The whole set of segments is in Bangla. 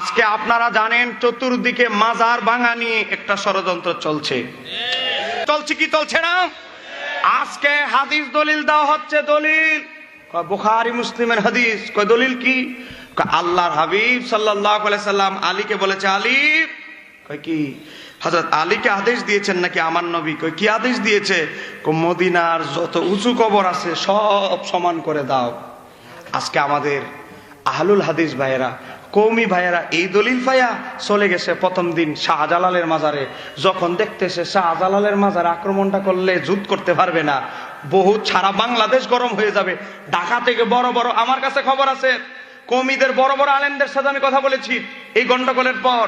আজকে আপনারা জানেন চতুর্দিকে মাজার ভাঙা নিয়ে একটা ষড়যন্ত্র চলছে। চলছে কি চলছে না? আজকে হাদিস দলিল দেওয়া হচ্ছে দলিল। বুখারি মুসলিমের হাদিস। কয় দলিল কি? আল্লাহর হাবিব আলাইহি সাল্লাম আলীকে বলেছে, আলী, কয় কি? হযরত আলীকে আদেশ দিয়েছেন নাকি আমার নবী? কয় কি আদেশ দিয়েছে? মদিনার যত উঁচু কবর আছে সব সমান করে দাও। আজকে আমাদের আহলুল হাদিস ভাইয়েরা কৌমি ভাইয়েরা, এই দলিল পাইয়া চলে গেছে প্রথম দিন শাহজালালের মাজারে। যখন দেখতেছে শাহজালালের মাজারে আক্রমণটা করলে যুদ্ধ করতে পারবে না, বহু সারা বাংলাদেশ গরম হয়ে যাবে। ঢাকা থেকে বড় বড়, আমার কাছে খবর আছে, কৌমিদের বড় বড় আলেমদের সাথে আমি কথা বলেছি এই গন্ডগোলের পর।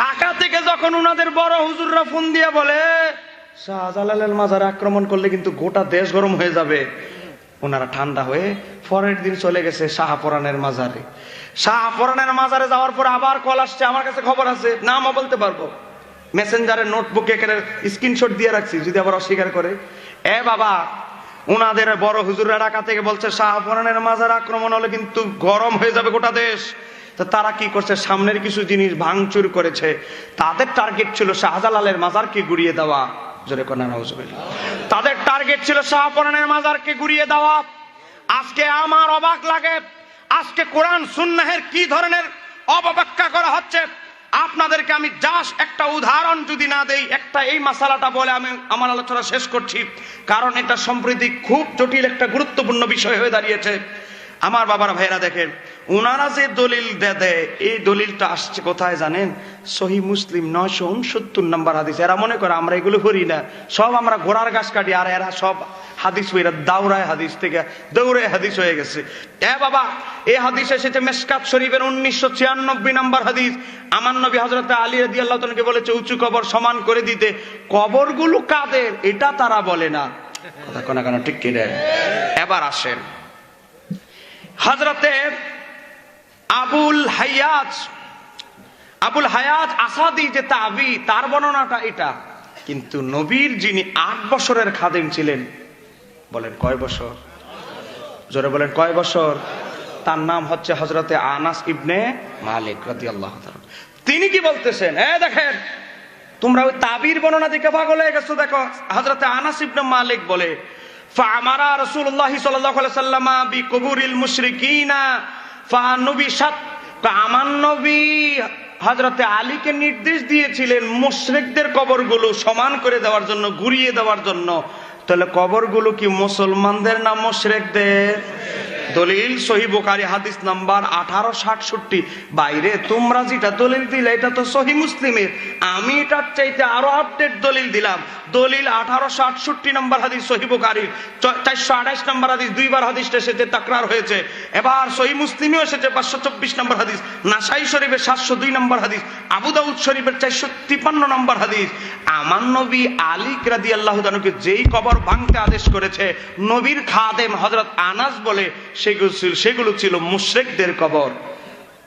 ঢাকা থেকে যখন উনাদের বড় হুজুররা ফোন দিয়ে বলে, শাহজালালের মাজারে আক্রমণ করলে কিন্তু গোটা দেশ গরম হয়ে যাবে। ওনারা ঠান্ডা হয়ে পরের দিন চলে গেছে শাহপরানের মাজারে। শাহপরানের মাজারে যাওয়ার পর আবার কল আসছে, আমার কাছে খবর আছে নামও বলতে পারব। মেসেঞ্জারের নোটবুকে এখানে স্ক্রিনশট দিয়ে রাখছি, যদি আবার অস্বীকার করে। এ বাবা, উনাদের বড় হুজুররা ঢাকা থেকে বলছে, শাহপরানের মাজার আক্রমণ হলে কিন্তু গরম হয়ে যাবে গোটা দেশ। তো তারা কি করছে? সামনের কিছু জিনিস ভাঙচুর করেছে। তাদের টার্গেট ছিল শাহজালালের মাজারকে গুড়িয়ে দেওয়া। তাদের টার্গেট ছিল শাহপরানের মাজারকে গুড়িয়ে দেওয়া। আজকে আমার অবাক লাগে, আজকে কোরআন সুন্নাহের কি ধরনের অপব্যাখ্যা করা হচ্ছে? আপনাদেরকে আমি জাস্ট একটা উদাহরণ যদি না দেই, একটা এই মশালাটা বলে আমি আমার আলোচনা শেষ করছি। কারণ এটা সম্প্রতি খুব জটিল একটা গুরুত্বপূর্ণ বিষয় হয়ে দাঁড়িয়েছে। আমার বাবার ভাইরা দেখেন ওনারা যে দলিল দেয় এই দলিলটা আসছে কোথায় জানেন? সহি মুসলিম নয়শো উনসত্তর নাম্বার হাদিস। এরা মনে করে আমরা এগুলো করি না। সব আমরা ঘোড়ার গাছ কাটি, আর এরা সব হাদিস এরা দাউরায় হাদিস থেকে দৌড়ে হাদিস হয়ে গেছে। এ বাবা এই হাদিস এসেছে মেসকাত শরীফের উনিশশো ছিয়ানব্বই নাম্বার হাদিস। আমার নবী হজরত আলী রাদি আল্লাহ বলেছে, উঁচু কবর সমান করে দিতে। কবরগুলো কাদের? এটা তারা বলে না। কথা কোনা কেন? ঠিক কি রে? এবার আসেন। হজরতে আবুল হায়াজ আবুল হায়াজ আসাদি যে তাবি, তার বর্ণনাটা এটা। কিন্তু নবীর যিনি আট বছরের খাদেম ছিলেন, বলেন কয় বছর? জোরে বলেন কয় বছর? তার নাম হচ্ছে হজরতে আনাস ইবনে মালিক রাদি আল্লাহ তিনি কি বলতেছেন? এ দেখেন, তোমরা ওই তাবির বর্ণনা দিকে পাগল হয়ে গেছো, দেখো। হজরতে আনাস ইবনে মালিক বলে ফামারা রাসূলুল্লাহ সাল্লাল্লাহু আলাইহি সাল্লাম বি কুবুরিল মুশরিকিনা ফানুবি সাত আমার নবী হজরতে আলীকে নির্দেশ দিয়েছিলেন মুশরিকদের কবরগুলো সমান করে দেওয়ার জন্য, ঘুরিয়ে দেওয়ার জন্য। তাহলে কবরগুলো কি মুসলমানদের না মুশরিকদের? দলিল, সহি হাদিস নাম্বার আঠারো সাতষট্টি। বাইরে, তোমরা যেটা দলিল দিলে, এটা তো সহি মুসলিমের। আমি এটার চাইতে আরও আপডেট দলিল দিলাম। দলিল আঠারো সাতষট্টি নাম্বার হাদিস, সহি বোকারির চারশো আঠাইশ নাম্বার হাদিস, দুইবার হাদিসটা এসেছে, তাকরার হয়েছে। এবার সহি মুসলিমেও এসেছে, পাঁচশো চব্বিশ নম্বর হাদিস। নাসাই শরীফের সাতশো দুই নম্বর হাদিস। আবু দাউদ শরীফের চারশো তিপ্পান্ন নম্বর হাদিস। আমার নবী আলী রাদি আল্লাহ যেই কবর ভাঙতে আদেশ করেছে, নবীর খাদেম হজরত আনাস বলে সেগুলো ছিল সেগুলো ছিল মুশরেকদের কবর।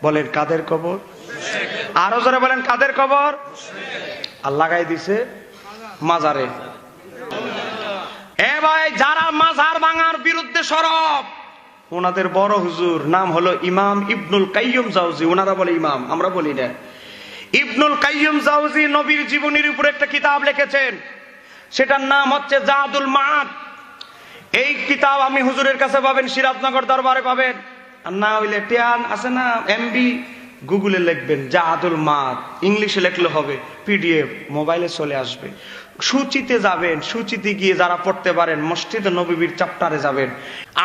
বলেন, কাদের কবর? আরও জোরে বলেন, কাদের কবর? আর লাগাই দিছে মাজারে। যারা মাজার ভাঙার বিরুদ্ধে সরব, ওনাদের বড় হুজুর নাম হলো ইমাম ইবনুল কাইয়ুম জাউজি। ওনারা বলে ইমাম, আমরা বলি না। ইবনুল কাইয়ুম জাউজি নবীর জীবনীর উপর একটা কিতাব লিখেছেন। সেটার নাম হচ্ছে জাদুল মাদ এই কিতাব আমি হুজুরের কাছে পাবেন, সিরাজনগর দরবারে পাবেন। আর না হইলে টিয়ান আছে না এমবি গুগলে লিখবেন যা আদুল মাত। ইংলিশে লিখলে হবে পিডিএফ মোবাইলে চলে আসবে। সূচিতে যাবেন, সূচিতে গিয়ে যারা পড়তে পারেন, মসজিদ নবীর চ্যাপ্টারে যাবেন।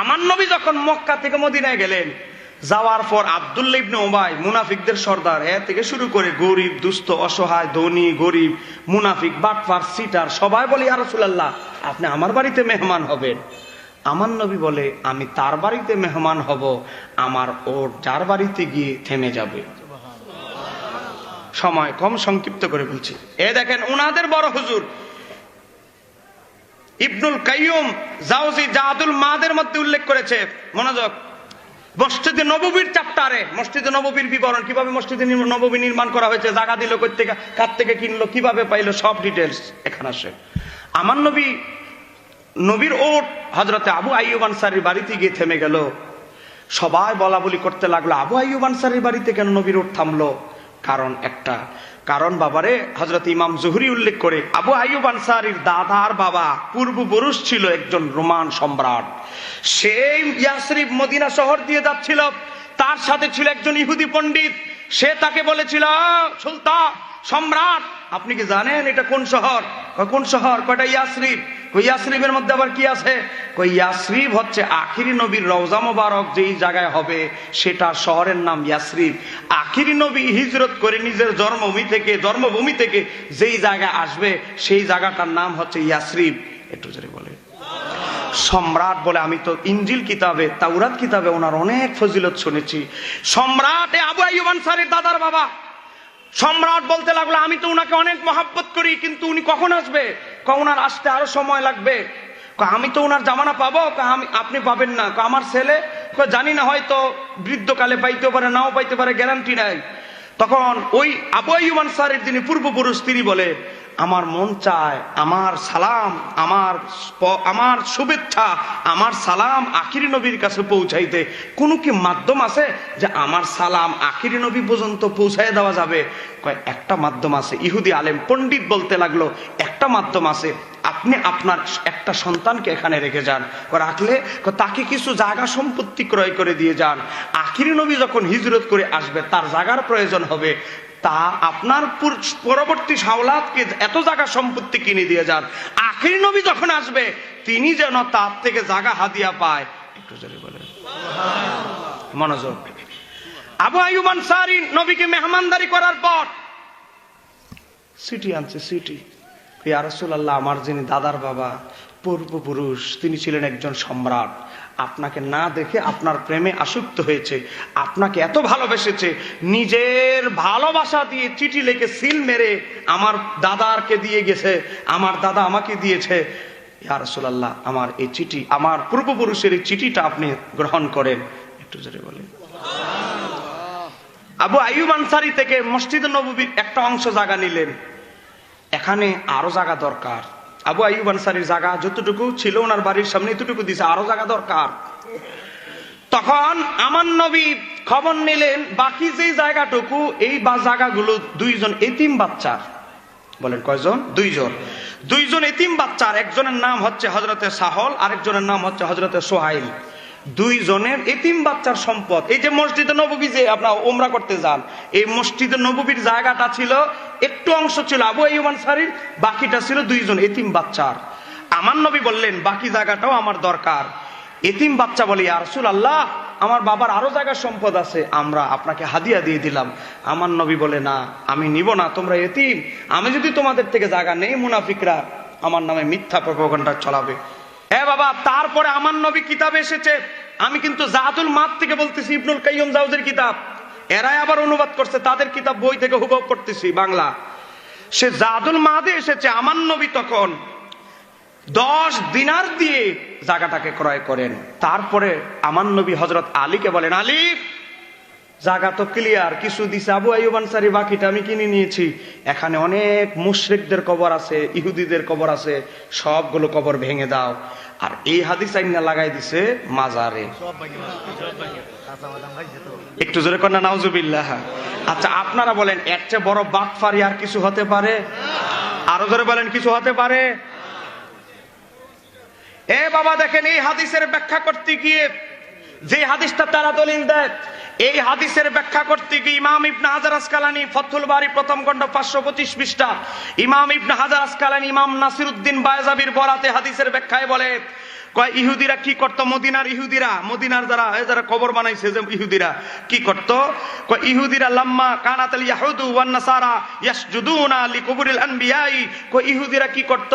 আমার নবী যখন মক্কা থেকে মদিনায় গেলেন যাওয়ার পর আব্দুল্লা ইবনে ওবাই মুনাফিকদের সর্দার এ থেকে শুরু করে গরিব, দুস্থ, অসহায়, ধনী, গরিব, মুনাফিক, বাটফার, সিটার, সবাই বলে, ইয়া রাসূলুল্লাহ, আপনি আমার বাড়িতে মেহমান হবেন। আমার নবী বলে, আমি তার বাড়িতে মেহমান হব, আমার ওর যার বাড়িতে গিয়ে থেমে যাবে। সময় কম, সংক্ষিপ্ত করে বলছি। এ দেখেন, উনাদের বড় হুজুর, ইবনুল কাইয়ুম জাউজি জাহাদুল মাদের মধ্যে উল্লেখ করেছে। মনোযোগ। মসজিদে নববীর চাপ্টারে, মসজিদে নববীর বিবরণ, কীভাবে মসজিদে নববী নির্মাণ করা হয়েছে, জায়গা দিল থেকে কার থেকে কিনলো, কীভাবে পাইলো, সব ডিটেলস এখানে আসে। আমার নবী, নবীর ওট হজরতে আবু আইয়ুব আনসারির বাড়িতে গিয়ে থেমে গেল। সবাই বলা বলি করতে লাগল, আবু আইয়ুব আনসারির বাড়িতে কেন নবীর ওঠ থামলো? কারণ একটা কারণ বাবারে হজরত ইমাম জুহরি উল্লেখ করে, আবু আয়ুব আনসারির দাদার বাবা পূর্বপুরুষ ছিল একজন রোমান সম্রাট। সেই ইয়াসরিফ মদিনা শহর দিয়ে যাচ্ছিল, তার সাথে ছিল একজন ইহুদি পণ্ডিত। সে তাকে বলেছিল, সুলতান, সম্রাট, আপনি কি জানেন এটা কোন শহর? কোন শহর? কয়টা ইয়াসরিফ ইয়াসরিফের মধ্যে আবার কি আছে? কই হচ্ছে আখিরি নবীর রওজা মোবারক, যেই জায়গায় হবে সেটা শহরের নাম ইয়াসরিফ। আখিরি নবী হিজরত করে নিজের জন্মভূমি থেকে জন্মভূমি থেকে যেই জায়গায় আসবে, সেই জায়গাটার নাম হচ্ছে ইয়াসরিফ। একটু জোরে বলে সম্রাট বলে, আমি তো ইঞ্জিল কিতাবে, তাওরাত কিতাবে ওনার অনেক ফজিলত শুনেছি। সম্রাট আবু আইয়ুব আনসারীর দাদার বাবা। সম্রাট বলতে লাগল, আমি তো উনাকে অনেক মহাব্বত করি, কিন্তু উনি কখন আসবে? ওনার আসতে আরও সময় লাগবে। আমি তো ওনার জামানা পাবো আমি আপনি পাবেন না। আমার ছেলে জানি না হয়তো বৃদ্ধকালে পাইতে পারে, নাও পাইতে পারে গ্যারান্টি নাই। তখন ওই আবু আইয়ুব আনসারীর যিনি পূর্বপুরুষ, তিনি বলে আমার মন চায়, আমার সালাম, আমার আমার শুভেচ্ছা, আমার সালাম আখিরি নবীর কাছে পৌঁছাইতে। কোনো কি মাধ্যম আছে যে আমার সালাম আখিরি নবী পর্যন্ত পৌঁছায় দেওয়া যাবে? কয়, একটা মাধ্যম আছে। ইহুদি আলেম পণ্ডিত বলতে লাগল, একটা মাধ্যম আছে। আপনি আপনার একটা সন্তানকে এখানে রেখে যান। রাখলে তাকে কিছু জায়গা সম্পত্তি ক্রয় করে দিয়ে যান। আখিরি নবী যখন হিজরত করে আসবে, তার জায়গার প্রয়োজন হবে। তা আপনার পরবর্তী সাওলাদকে এত জায়গা সম্পত্তি কিনে দিয়ে যান। আখিরি নবী যখন আসবে, তিনি যেন তার থেকে জায়গা হাদিয়া পায়। একটু জোরে বলে মনোযোগ। আবু আইয়ুব আনসারী নবীকে মেহমানদারি করার পর, সিটি আনছে, সিটি। ইয়া রাসূলুল্লাহ, আমার যিনি দাদার বাবা, পূর্বপুরুষ, তিনি ছিলেন একজন সম্রাট। আপনাকে না দেখে আপনার প্রেমে আসক্ত হয়েছে, আপনাকে এত ভালোবেসেছে, নিজের ভালোবাসা দিয়ে চিঠি লেখে সিল মেরে আমার দাদারকে দিয়ে গেছে, আমার দাদা আমাকে দিয়েছে। ইয়া রাসূলুল্লাহ, আমার এই চিঠি, আমার পূর্বপুরুষের এই চিঠিটা আপনি গ্রহণ করেন। একটু জোরে বলেন। আবু আইয়ুব আনসারি থেকে মসজিদ নববীর একটা অংশ জায়গা নিলেন। এখানে আরও জায়গা দরকার। আবু আইয়ুব আনসারির জায়গা যতটুকু ছিল ওনার বাড়ির সামনে এতটুকু দিছে, আরও জায়গা দরকার। তখন আমার নবী খবর নিলেন, বাকি যে জায়গাটুকু, এই বা জায়গাগুলো দুইজন এতিম বাচ্চার। বলেন কয়জন? দুইজন। দুইজন এতিম বাচ্চার, একজনের নাম হচ্ছে হজরতে সাহল, আরেকজনের নাম হচ্ছে হজরতে সোহাইল। দুইজনের এতিম বাচ্চার সম্পদ। এই যে মসজিদে নববী যে আপনার ওমরা করতে যান, এই মসজিদে নববীর জায়গাটা ছিল, একটু অংশ ছিল আবু আইয়ুব আনসারীর, বাকিটা ছিল দুইজন এতিম বাচ্চার। আমার নবী বললেন, বাকি জায়গাটাও আমার দরকার। এতিম বাচ্চা বলি আরসুল আল্লাহ আমার বাবার আরও জায়গার সম্পদ আছে, আমরা আপনাকে হাদিয়া দিয়ে দিলাম। আমার নবী বলে, না, আমি নিব না, তোমরা এতিম। আমি যদি তোমাদের থেকে জায়গা নেই, মুনাফিকরা আমার নামে মিথ্যা প্রপগণ্ডা চলাবে এ বাবা, তারপরে আমার নবী কিতাব এসেছে। আমি কিন্তু জাহাদুল মাত থেকে বলতেছি, ইবনুল কাইম জাউদের কিতাব। এরাই আবার অনুবাদ করছে, তাদের কিতাব বই থেকে হুব করতেছি বাংলা। সে জাদুল মাদে এসেছে, আমার নবী তখন দশ দিনার দিয়ে জায়গাটাকে ক্রয় করেন। তারপরে আমার নবী হজরত আলীকে বলেন, আলী জায়গা তো ক্লিয়ার কিছু দিছে, আবু আইয়ুব আনসারি, বাকিটা আমি কিনে নিয়েছি। এখানে অনেক মুশরিকদের কবর আছে, ইহুদিদের কবর আছে, সবগুলো কবর ভেঙে দাও। আর এই হাদিস আইনা লাগাই দিছে মাজারে। একটু জোরে কন্যা নাউজুবিল্লাহ। আচ্ছা আপনারা বলেন, এর চেয়ে বড় বাটফারি আর কিছু হতে পারে? আরও জোরে বলেন, কিছু হতে পারে? এ বাবা, দেখেন এই হাদিসের ব্যাখ্যা করতে গিয়ে যে হাদিসটা তারা দলিল দেয় এই হাদিসের ব্যাখ্যা করতে গিয়ে ইমাম ইবনা হাজার আসকালানি ফতুল বাড়ি প্রথম খণ্ড পাঁচশো পঁচিশ পৃষ্ঠা। ইমাম ইবনা হাজার আসকালানি ইমাম নাসির উদ্দিন বায়জাবির বরাতে হাদিসের ব্যাখ্যায় বলে কয়, ইহুদিরা কি করত? মদিনার ইহুদিরা, মদিনার যারা যারা কবর বানাইছে যে ইহুদিরা, কি করত? কয়, ইহুদিরা লাম্মা কানাত আল ইয়াহুদু ওয়ান নাসারা ইয়াসজুদুনা লিকুবুরিল আনবিয়াই। কয়, ইহুদিরা কি করত?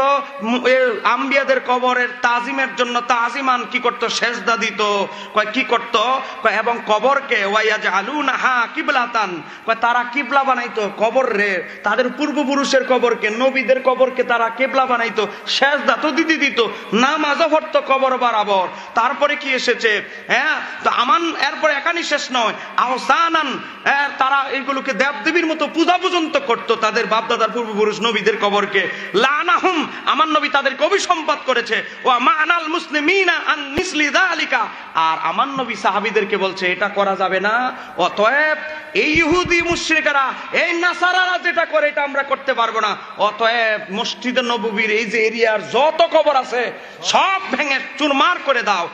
আম্বিয়াদের কবরের তাজিমের জন্য তাজিমান কি করত? সেজদা দিত। কয়, কি করত? কয়, এবং কবরকে ওয়াইয়াজআলুনা হা কিবলাতান। কয়, তারা কিবলা বানাইতো কবর। রে তাদের পূর্বপুরুষের কবরকে, নবীদের কবরকে তারা কেবলা বানাইতো। সেজদা তো দিতে দিত। নামাজও পড়তো কবর বরাবর। তারপরে কি এসেছে? হ্যাঁ তো আমান এরপরে একানি শেষ নয়। আহসানান হ্যাঁ, তারা এগুলোকে দেবদেবীর মতো পূজা পর্যন্ত করতো তাদের বাপদাদার পূর্বপুরুষ নবীদের কবরকে। লানাহুম আমার নবী তাদেরকে অভিসম্পাদ করেছে। ও মানাল মুসলিমিনা আন মিসলি যালিকা আর আমার নবী সাহাবীদেরকে বলছে এটা করা যাবে না। অতএব এই ইহুদি মুশরিকেরা এই নাসারারা যেটা করে এটা আমরা করতে পারব না। অতএব মসজিদে নববীর এই যে এরিয়ার যত কবর আছে সব ভেঙে চুরমার করে দাও।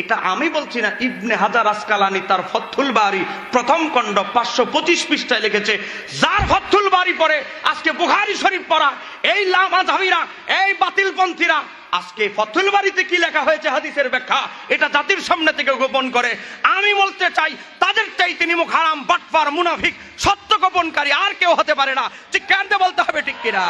এটা আমি বলছি না, ইবনে হাজার আসকালানি তার ফথুল বাড়ি প্রথম খণ্ড পাঁচশো পঁচিশ পৃষ্ঠায় লিখেছে, যার ফথুল বাড়ি পরে আজকে বুখারি শরীফ পড়া, এই লামা ধাবিরা এই বাতিলপন্থীরা, আজকে ফথুল বাড়িতে কি লেখা হয়েছে হাদিসের ব্যাখ্যা? এটা জাতির সামনে থেকে গোপন করে। আমি বলতে চাই, তাদের চাই তিনি মুখ হারাম বাটপার মুনাফিক, সত্য গোপনকারী আর কেউ হতে পারে না। ঠিক কেন বলতে হবে ঠিক কিনা?